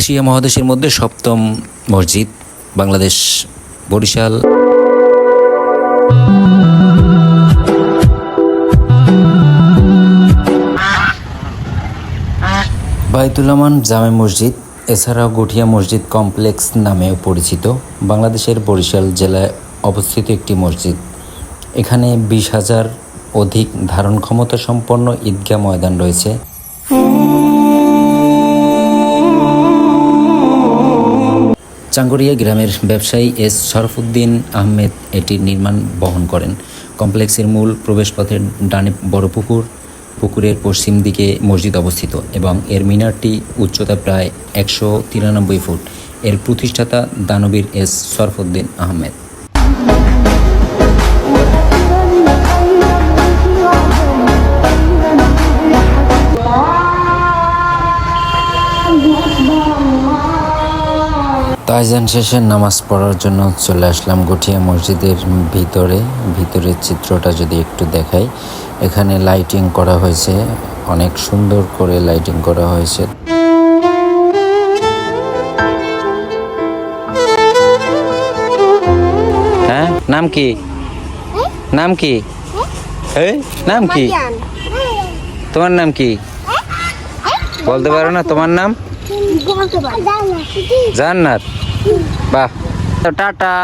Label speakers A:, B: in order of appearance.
A: Asia মহাদেশের মধ্যে সপ্তম মসজিদ, বাংলাদেশ, বরিশাল। বাইতুলামান জামে মসজিদ, এছাড়াও গঠিয়া মসজিদ কমপ্লেক্স নামেও পরিচিত। বাংলাদেশের বরিশাল জেলায় অবস্থিত একটি মসজিদ। এখানে বিশ হাজার অধিক ধারণ ক্ষমতা সম্পন্ন ঈদগাহ ময়দান রয়েছে। চাঙ্গরিয়া গ্রামের ব্যবসায়ী এস শরফুদ্দিন আহমেদ এটির নির্মাণ বহন করেন। কমপ্লেক্সের মূল প্রবেশপথের ডানে বড় পুকুর, পুকুরের পশ্চিম দিকে মসজিদ অবস্থিত এবং এর মিনারটি উচ্চতা প্রায় একশো তিরানব্বই ফুট। এর প্রতিষ্ঠাতা দানবীর এস শরফুদ্দিন আহমেদ। তাইজান শেষে নামাজ পড়ার জন্য চলে আসলাম গঠিয়া মসজিদের ভিতরে। ভিতরের চিত্রটা যদি একটু দেখাই এখানে লাইটিং করা হয়েছে অনেক সুন্দর করে লাইটিং করা হয়েছে। হ্যাঁ নাম কি? নাম কি? নাম কি? তোমার নাম কি? বলতে পারো না তোমার নাম? জান্নাত। বাহ। তো টাটা।